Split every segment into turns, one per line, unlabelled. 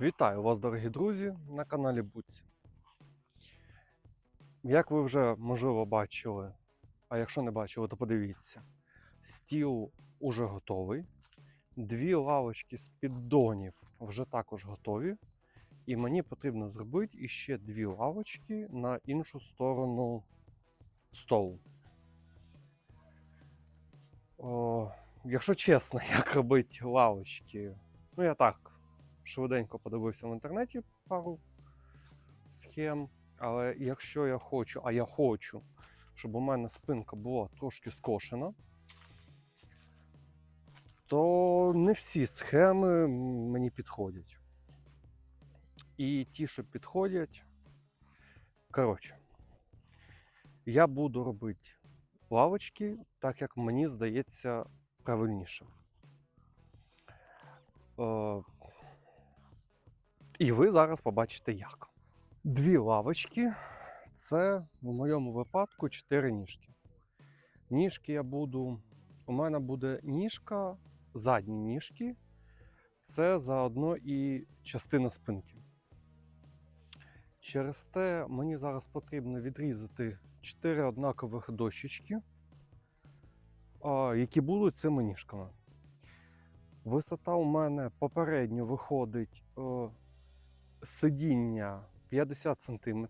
Вітаю вас, дорогі друзі, на каналі Будці. Як ви вже можливо бачили, а якщо не бачили, то подивіться, стіл уже готовий. Дві лавочки з піддонів вже також готові. І мені потрібно зробити іще дві лавочки на іншу сторону столу. О, якщо чесно, як робити лавочки, ну я так швиденько подивився в інтернеті пару схем. Але якщо я хочу, а я хочу, щоб у мене спинка була трошки скошена, то не всі схеми мені підходять. І ті, що підходять, коротше, я буду робити лавочки так, як мені здається правильніше. І ви зараз побачите як. Дві лавочки це в моєму випадку чотири ніжки. Ніжки я буду. У мене буде ніжка, задні ніжки. Це заодно і частина спинки. Через те мені зараз потрібно відрізати чотири однакових дощечки, які будуть цими ніжками. Висота у мене попередньо виходить е, сидіння 50 см.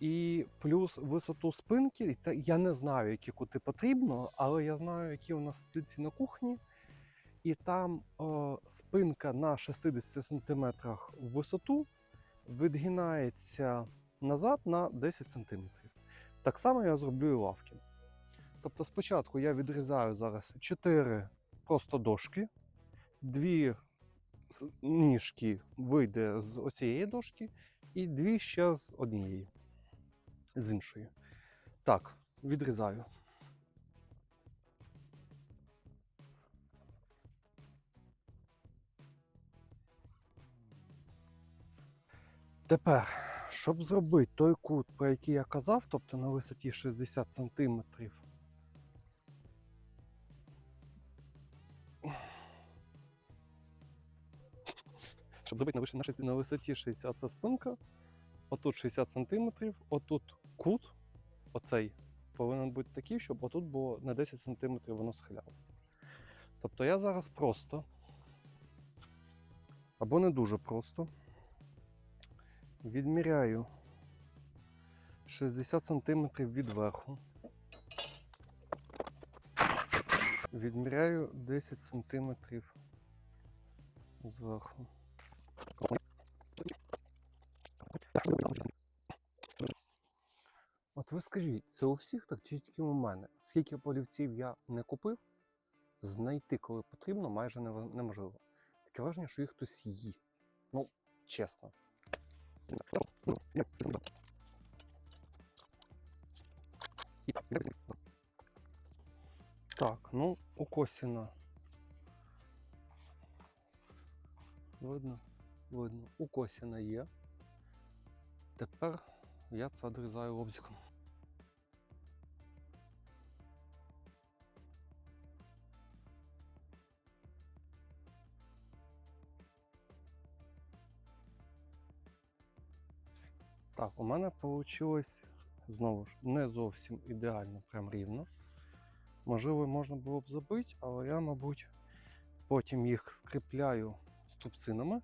І плюс висоту спинки, це я не знаю, які кути потрібно, але я знаю, які у нас стільці на кухні. І там е, спинка на 60 см в висоту відгинається назад на 10 см. Так само я зроблю і лавки. Тобто спочатку я відрізаю зараз 4 просто дошки, дві з- ніжки вийде з оцієї дошки, і дві ще з однієї, з іншої. Так, відрізаю. Тепер, щоб зробити той кут, про який я казав, тобто на висоті 60 см, зробити на, виш- на, на висоті 60 це спинка, отут 60 см, отут кут, оцей повинен бути такий, щоб отут було на 10 см воно схилялося. Тобто я зараз просто, або не дуже просто, відміряю 60 см від верху. Відміряю 10 см зверху. Ви скажіть, це у всіх так чи тільки у мене? Скільки полівців я не купив, знайти, коли потрібно, майже неможливо. Таке враження, що їх хтось їсть. Ну, чесно. Так, ну, у Косіна. Видно? Видно. У Косіна є. Тепер я це відрізаю лобзиком. Так, у мене вийшло знову ж не зовсім ідеально, прям рівно. Можливо, можна було б забити, але я, мабуть, потім їх скріпляю струбцинами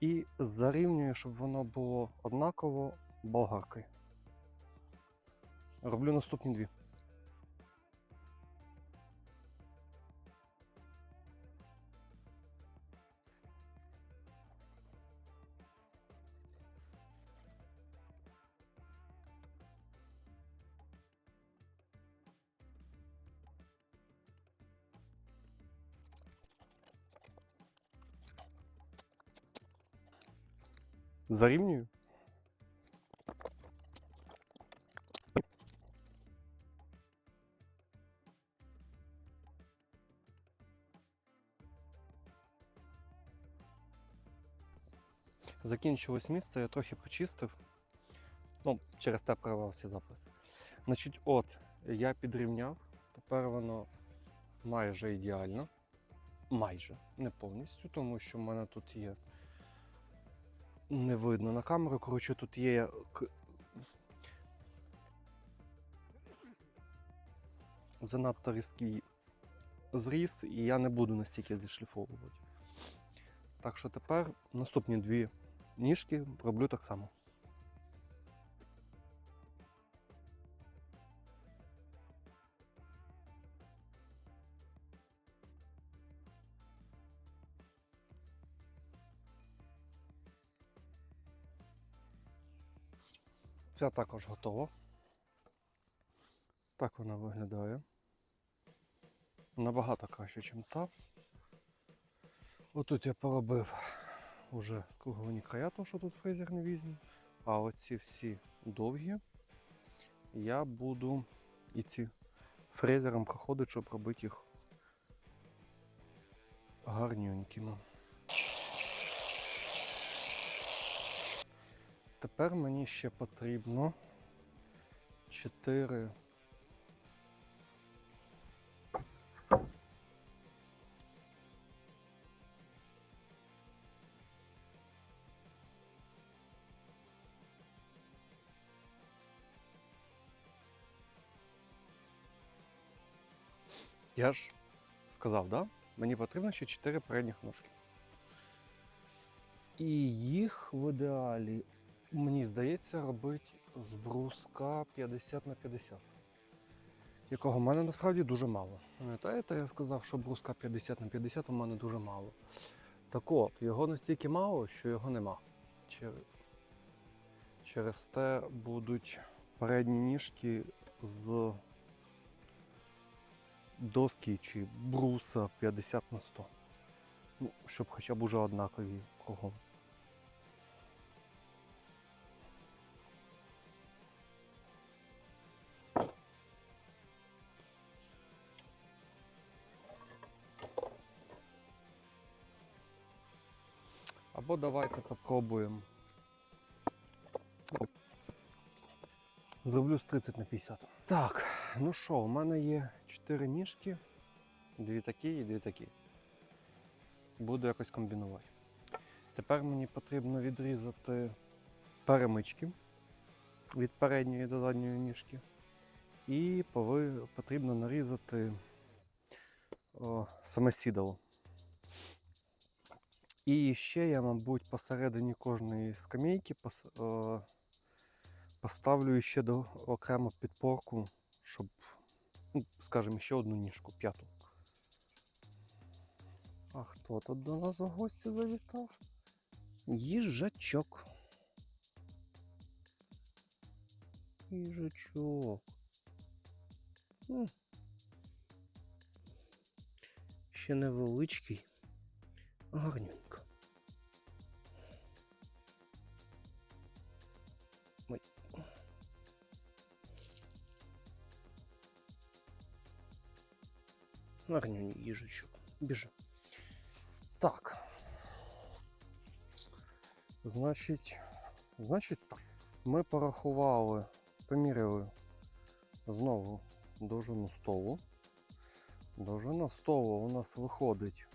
і зарівнюю, щоб воно було однаково болгарки. Роблю наступні дві. Зарівнюю. Закінчилось місце, я трохи почистив. Ну, через те прорвався запис. Значить, от, я підрівняв, тепер воно майже ідеально. майже не повністю, тому що в мене тут є. Не видно на камеру. Коротше, тут є. Занадто різкий зріз, і я не буду настільки зішліфовувати. Так що тепер наступні дві ніжки роблю так само. Ця також готова. Так вона виглядає. Набагато краще, ніж та. Отут я поробив уже скруглені края, тому що тут фрезер не візьме. А оці всі довгі я буду і ці фрезером проходити, щоб робити їх гарнюнькими. Тепер мені ще потрібно 4 Я ж сказав, да? Мені потрібно ще 4 передніх ножки. І їх в ідеалі, мені здається, робити з бруска 50 на 50. Якого в мене насправді дуже мало. Пам'ятаєте, я сказав, що бруска 50 на 50 у мене дуже мало. Так от, його настільки мало, що його нема. Через те будуть передні ніжки з доски чи бруса 50 на 100. Ну, щоб хоча б уже однакові кругом. Або давайте попробуємо. Зроблю з 30 на 50. Так, ну що, у мене є 4 ніжки, дві такі і дві такі. Буду якось комбінувати. Тепер мені потрібно відрізати перемички від передньої до задньої ніжки. І потрібно нарізати о, саме сідало. І ще я, мабуть, посередині кожної скамейки поставлю ще до окремо підпорку, щоб, ну, скажімо, ще одну ніжку, п'яту. А хто тут до нас в гості завітав? Їжачок. Їжачок. Ще невеличкий. Гарненько. Гарнюнь їжачок. Біжи. Так. Значить, значить так. Ми порахували, поміряли знову довжину столу. Довжина столу у нас виходить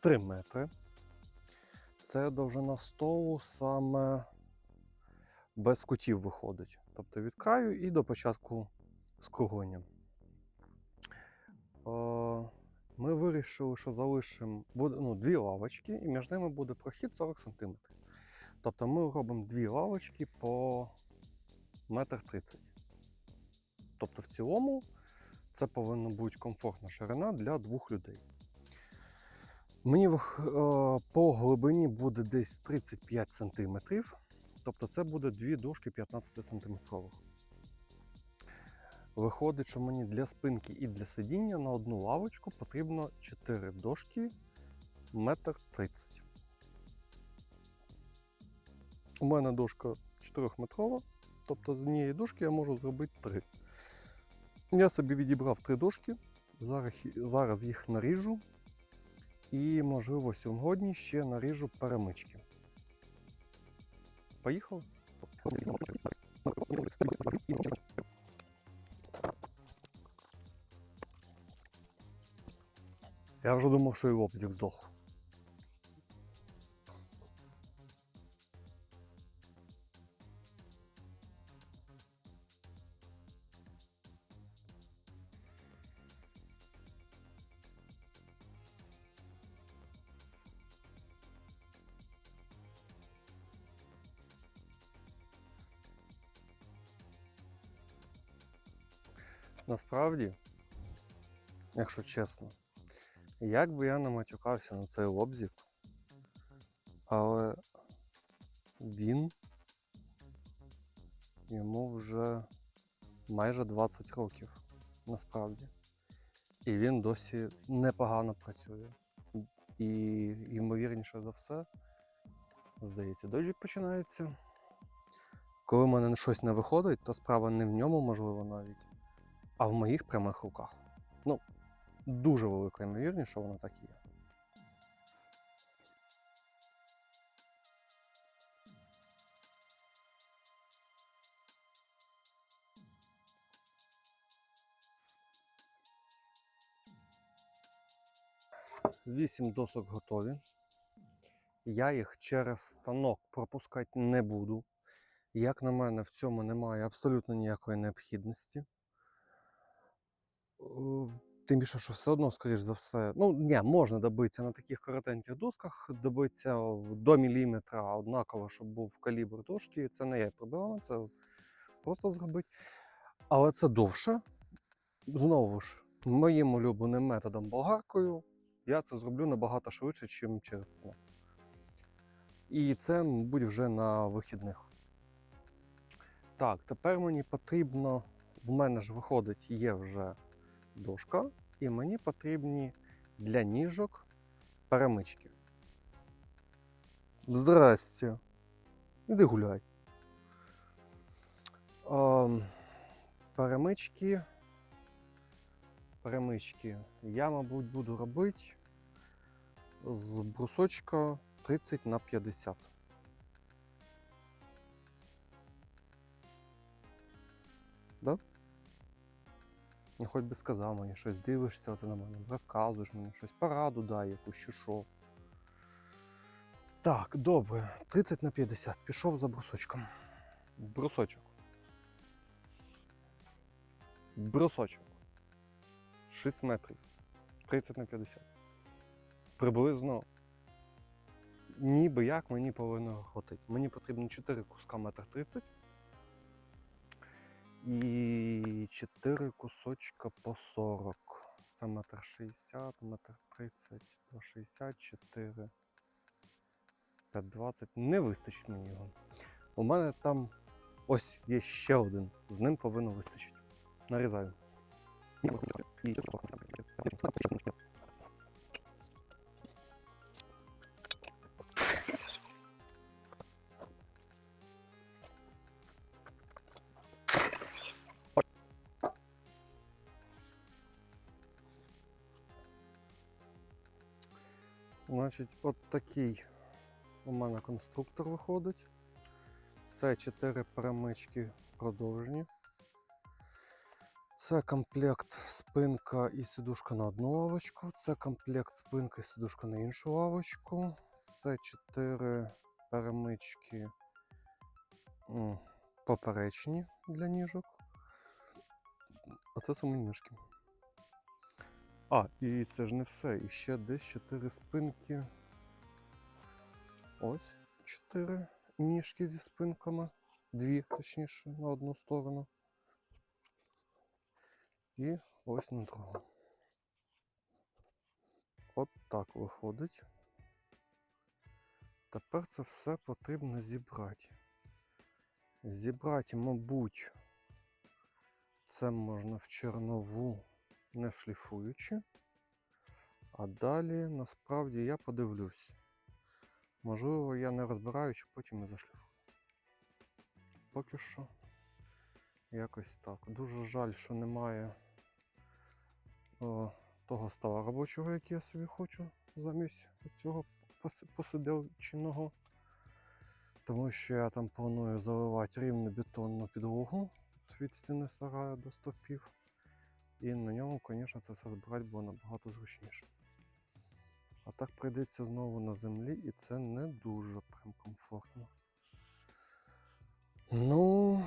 3 метри. Це довжина столу саме без кутів виходить. Тобто від краю і до початку скруглення. Ми вирішили, що залишимо ну, дві лавочки, і між ними буде прохід 40 см. Тобто ми робимо дві лавочки по 1,30 м. Тобто в цілому це повинна бути комфортна ширина для двох людей. Мені е, по глибині буде десь 35 см. Тобто це буде дві дошки 15 см. Виходить, що мені для спинки і для сидіння на одну лавочку потрібно 4 дошки 1,30 м. У мене дошка 4-метрова, тобто з однієї дошки я можу зробити 3. Я собі відібрав 3 дошки, зараз, їх наріжу і, можливо, сьогодні ще наріжу перемички. Поїхали? Я вже думав, що і лобзик здох. Насправді, якщо чесно, як би я не матюкався на цей лобзик, але він йому вже майже 20 років, насправді. І він досі непогано працює. І ймовірніше за все, здається, дощик починається. Коли в мене щось не виходить, то справа не в ньому, можливо, навіть, а в моїх прямих руках. Ну, дуже велика ймовірність, що воно так є. Вісім досок готові. Я їх через станок пропускати не буду. Як на мене, в цьому немає абсолютно ніякої необхідності. Тим більше, що все одно, скоріш за все, ну ні, можна добитися на таких коротеньких досках, добитися до міліметра однаково, щоб був калібр дошки. Це не є проблема, це просто зробити. Але це довше. Знову ж, моїм улюбленим методом болгаркою я це зроблю набагато швидше, ніж через станок. І це, мабуть, вже на вихідних. Так, тепер мені потрібно. В мене ж виходить, є вже дошка, і мені потрібні для ніжок перемички. Здрасте. Іди гуляй. Ем, перемички. Перемички. Я, мабуть, буду робити з брусочка 30 на 50. Ну, хоч би сказав мені щось, дивишся оце на мене, розказуєш мені щось, пораду дай якусь чи що. Так, добре. 30 на 50. Пішов за брусочком. Брусочок. Брусочок. 6 метрів. 30 на 50. Приблизно. Ніби як мені повинно хватити. Мені потрібно 4 куска метр 30 і 4 кусочка по 40. Це метр 60, метр 30, 2,60, 4, 5,20. Не вистачить мені його. У мене там ось є ще один. З ним повинно вистачити. Нарізаю. Значить, от такий у мене конструктор виходить. Це 4 перемички продовжні. Це комплект спинка і сидушка на одну лавочку. Це комплект спинка і сидушка на іншу лавочку. Це 4 перемички поперечні для ніжок. А це самі ніжки. А, і це ж не все. І ще десь 4 спинки. Ось 4 ніжки зі спинками. Дві, точніше, на одну сторону. І ось на другу. От так виходить. Тепер це все потрібно зібрати. Зібрати, мабуть, це можна в чернову, не шліфуючи. А далі насправді я подивлюсь. Можливо, я не розбираючи, потім і зашліфую. Поки що якось так. Дуже жаль, що немає о, того стола робочого, який я собі хочу замість цього пос- Тому що я там планую заливати рівну бетонну підлогу від стіни сараю до стопів. І на ньому, звісно, це все збирати було набагато зручніше. А так прийдеться знову на землі, і це не дуже прям комфортно. Ну.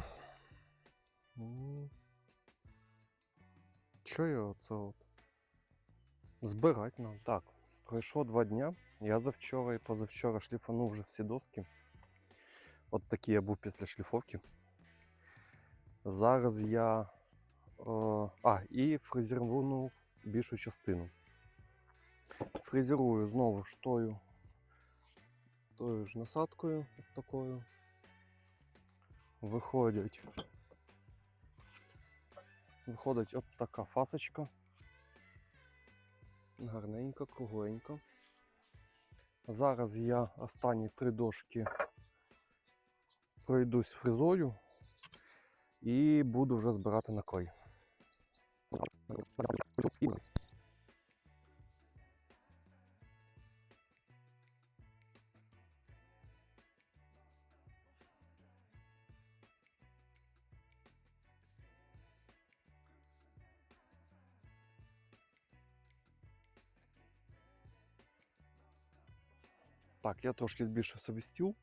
Що я оце от? Збирать нам. Так, пройшло два дня. Я завчора і позавчора шліфанув вже всі доски. От такий я був після шліфовки. Зараз я. О, а, і фрезернув більшу частину. Фрезерую знову ж тою, тою ж насадкою такою. Виходять. Виходить от така фасочка. Гарненька, кругленька. Зараз я останні три дошки пройдусь фрезою і буду вже збирати на клей. Так, я трошки збільшив собі стіл.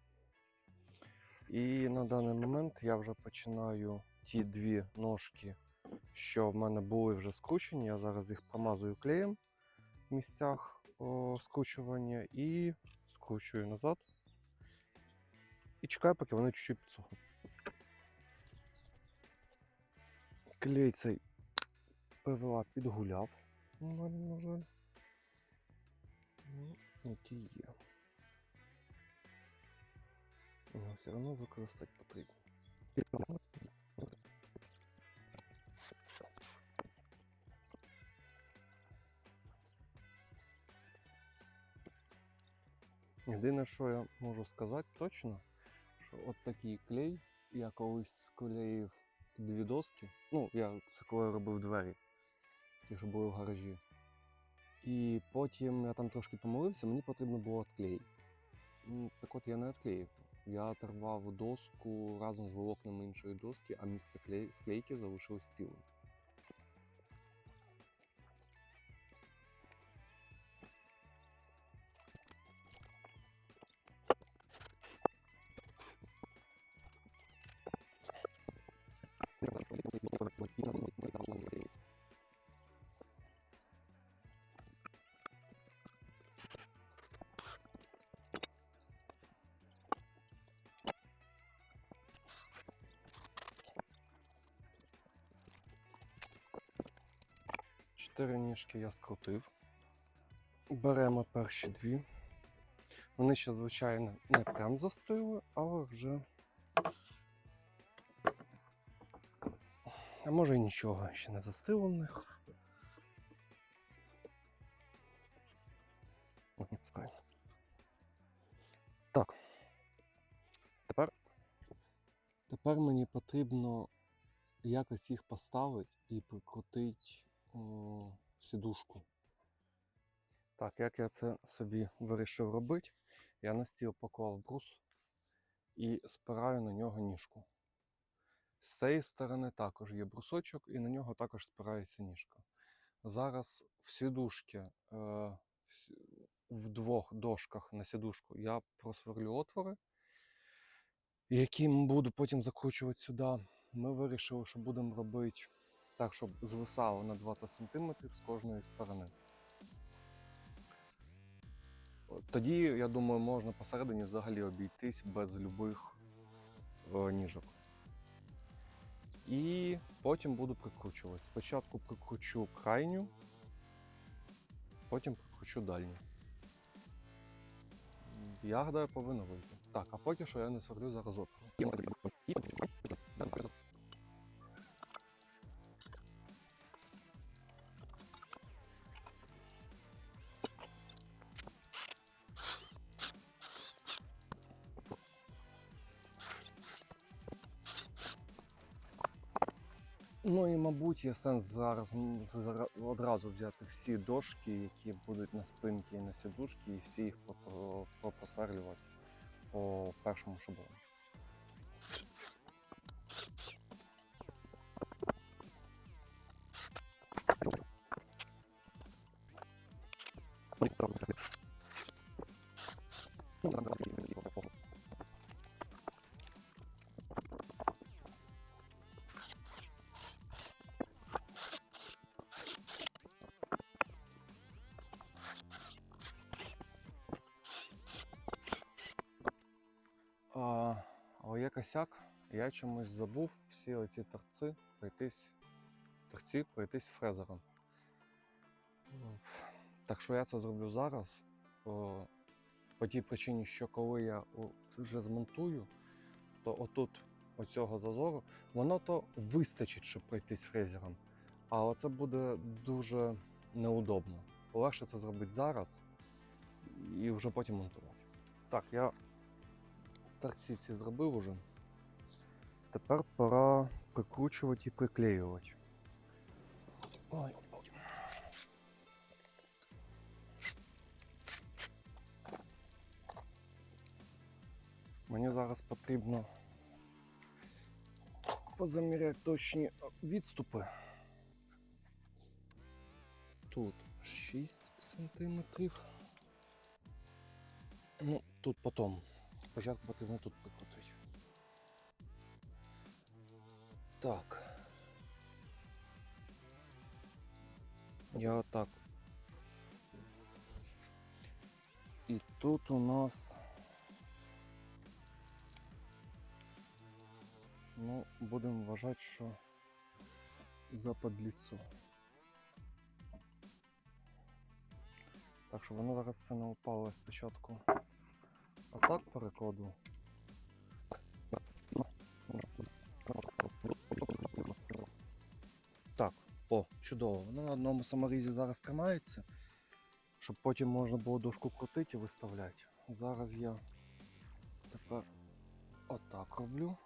І на даний момент я вже починаю ті дві ножки, що в мене були вже скручені. Я зараз їх промазую клеєм в місцях скручування і скручую назад. І чекаю, поки вони чуть-чуть підсохнуть. Клей цей ПВА підгуляв. У мене, на жаль. Ну, який є. Все одно використати потрібно. Єдине, що я можу сказати точно, що от такий клей, я колись склеїв дві доски. Ну, я це коли робив двері, ті, що були в гаражі. І потім я там трошки помилився, мені потрібно було відклеїти. Ну, Так от я не відклеїв. Я оторвав доску разом з волокнами іншої доски, а місце склейки залишилось цілим. Чотири я скрутив. Беремо перші дві. Вони ще, звичайно, не прям застили, але вже. А може і нічого ще не застило в них. Мгм, Так. Тепер. Тепер мені потрібно якось їх поставити і прикрутити сідушку. Так, як я це собі вирішив робити, я на стіл поклав брус і спираю на нього ніжку. З цієї сторони також є брусочок, і на нього також спирається ніжка. Зараз в сідушки, е, в двох дошках на сідушку я просверлю отвори, які буду потім закручувати сюди. Ми вирішили, що будемо робити так, щоб звисало на 20 см з кожної сторони. Тоді, я думаю, можна посередині взагалі обійтись без любих е, ніжок. І потім буду прикручувати. Спочатку прикручу крайню, потім прикручу дальню. Я гадаю, повинно вийти. Так, а поки що я не сверлю зараз отвор. Мабуть є сенс зараз одразу взяти всі дошки, які будуть на спинці і на сідушці, і всі їх попросверлювати по першому шаблону. А, косяк, я чомусь забув всі оці торці пройтись, торці пройтись фрезером. Ну, Так що я це зроблю зараз. О, по тій причині, що коли я вже змонтую, то отут оцього зазору, воно то вистачить, щоб пройтись фрезером. Але це буде дуже неудобно. Легше це зробити зараз і вже потім монтувати. Так, я торці ці зробив уже. Тепер пора прикручувати і приклеювати. Ой. Мені зараз потрібно позаміряти точні відступи. Тут 6 сантиметрів. Ну, тут потім. Спочатку потрібно тут прикрутити. Так. Я отак. І тут у нас. Ну, будемо вважати, що за подліцо. Так що воно зараз все не упало спочатку. А так перекладу. О, чудово. Воно на одному саморізі зараз тримається, щоб потім можна було дошку крутити і виставляти. Зараз я тепер отак роблю.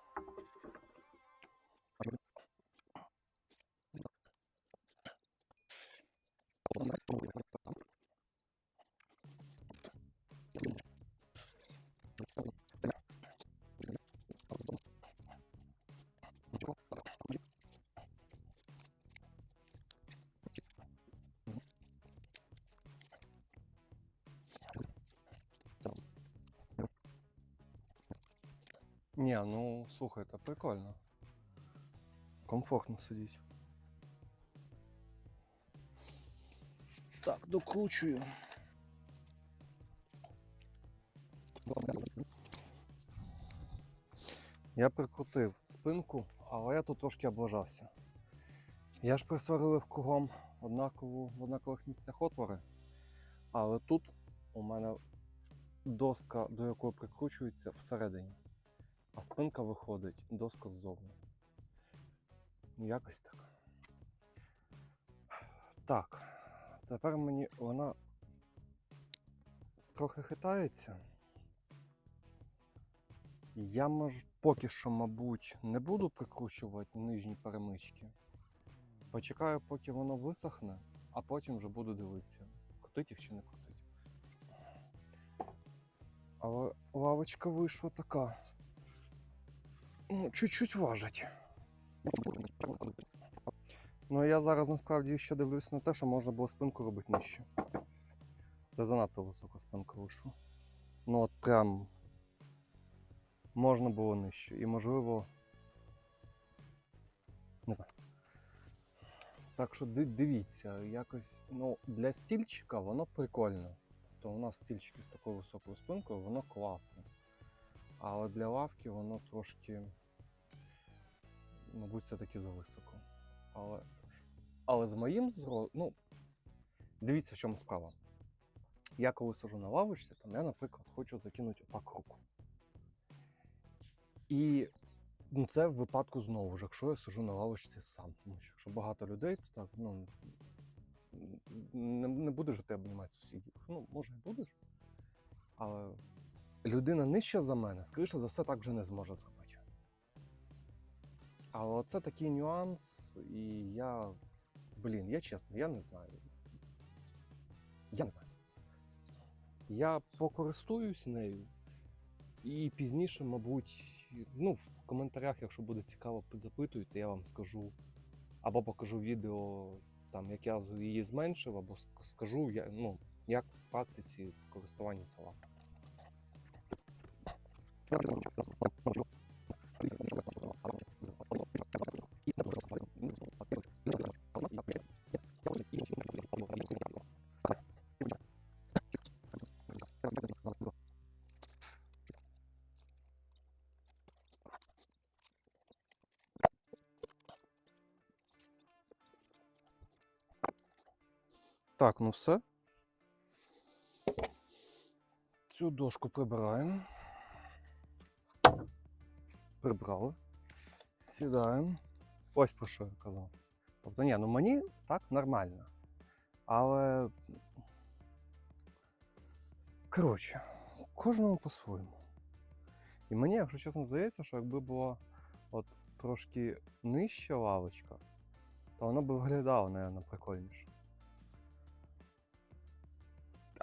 Ні, ну слухайте, прикольно. Комфортно сидіть. Так, докручую. Я прикрутив спинку, але я тут трошки облажався. Я ж присварив кругом однакову, в однакових місцях отвори, але тут у мене доска, до якої прикручується всередині, а спинка виходить доска ззовні. Якось так. Так, тепер мені вона трохи хитається. Я мож, поки що, мабуть, не буду прикручувати нижні перемички. Почекаю, поки воно висохне, а потім вже буду дивитися, крутить їх чи не крутить. Але лавочка вийшла така. Ну, чуть-чуть важить. Ну я зараз насправді ще дивлюсь на те, що можна було спинку робити нижче. Це занадто висока спинка вийшла. Ну от прям можна було нижче. І можливо. Не знаю. Так що дивіться, якось ну, для стільчика воно прикольно. То у нас стільчики з такою високою спинкою, воно класне. Але для лавки воно трошки, мабуть, все-таки зависоко. Але, але з моїм зро... ну, дивіться, в чому справа. Я коли сижу на лавочці, там я, наприклад, хочу закинути отак руку. І ну, це в випадку знову ж, якщо я сижу на лавочці сам. Тому що якщо багато людей, то так, ну, не, не будеш ти обнімати сусідів. Ну, може, і будеш. Але людина нижча за мене, скоріше за все, так вже не зможе зробити. Але це такий нюанс, і я. Блін, я чесно, я не знаю. Я не знаю. Я покористуюсь нею. І пізніше, мабуть, ну, в коментарях, якщо буде цікаво, запитуйте, я вам скажу. Або покажу відео, там, як я її зменшив, або скажу, я, ну, як в практиці користування ця Так, ну все. Цю дошку прибираємо. Прибрали. Сідаємо. Ось про що я казав. Тобто, ні, ну мені так нормально. Але. Коротше, кожному по-своєму. І мені, якщо чесно, здається, що якби була от трошки нижча лавочка, то вона б виглядала, мабуть, прикольніше.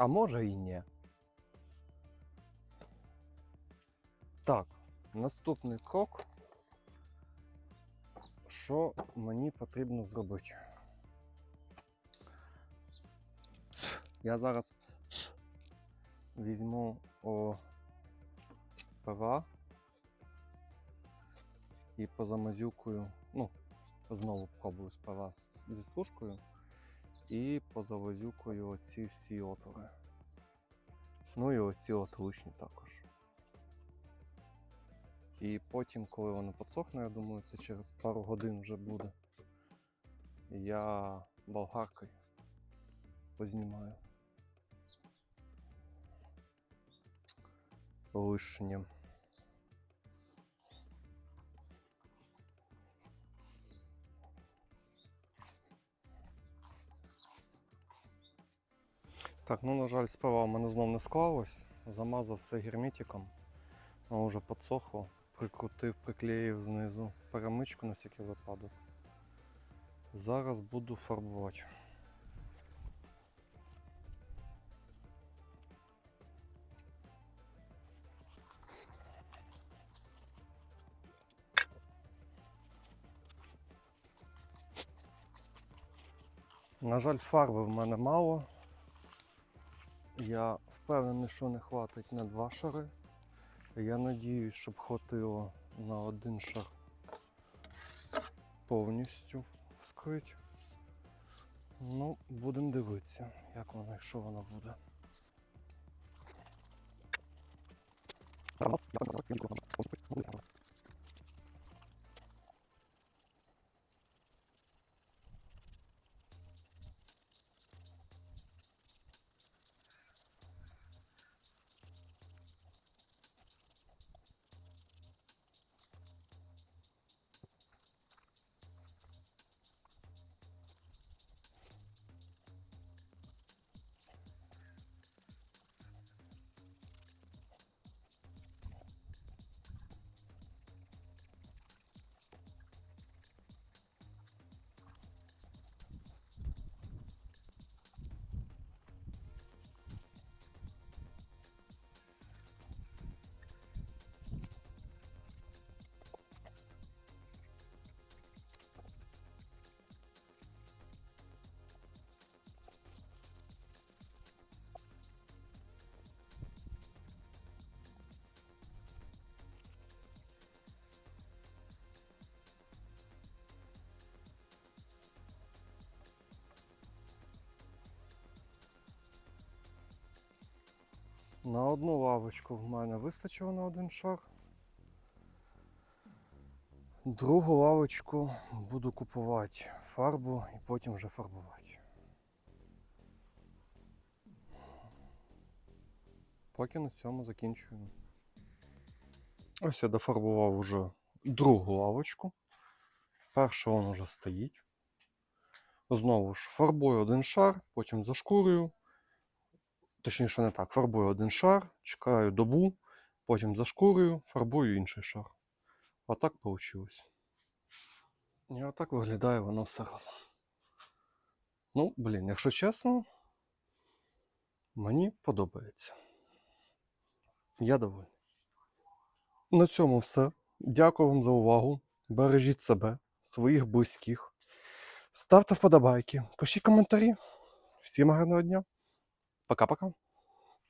А може і ні. Так, наступний крок. Що мені потрібно зробити? Я зараз візьму о, ПВА і позамазюкую, ну, знову пробую з ПВА з- зі стружкою і позавозюкую оці всі отвори. Ну і оці от лишні також. І потім, коли воно підсохне, я думаю, це через пару годин вже буде. Я болгаркою познімаю. Лишнє. Так, ну на жаль, справа в мене знов не склалось. Замазав все герметиком. Воно вже підсохло. Прикрутив, приклеїв знизу перемичку на всякий випадок. Зараз буду фарбувати. На жаль, фарби в мене мало. Я впевнений, що не хватить на два шари. Я надіюсь, щоб хватило на один шар повністю вскрити. Ну, будемо дивитися, як воно і що воно буде. На одну лавочку в мене вистачило на один шар. Другу лавочку буду купувати фарбу і потім вже фарбувати. Поки на цьому закінчую. Ось я дофарбував уже другу лавочку. Перша вона вже стоїть. Знову ж фарбую один шар, потім зашкурюю. Точніше, не так, фарбую один шар, чекаю добу, потім зашкурюю, фарбую інший шар. Отак вийшло. І отак виглядає воно все разом. Ну, блін, якщо чесно, мені подобається. Я довольний. На цьому все. Дякую вам за увагу. Бережіть себе, своїх близьких. Ставте вподобайки, пишіть коментарі. Всім гарного дня. Пока-пока.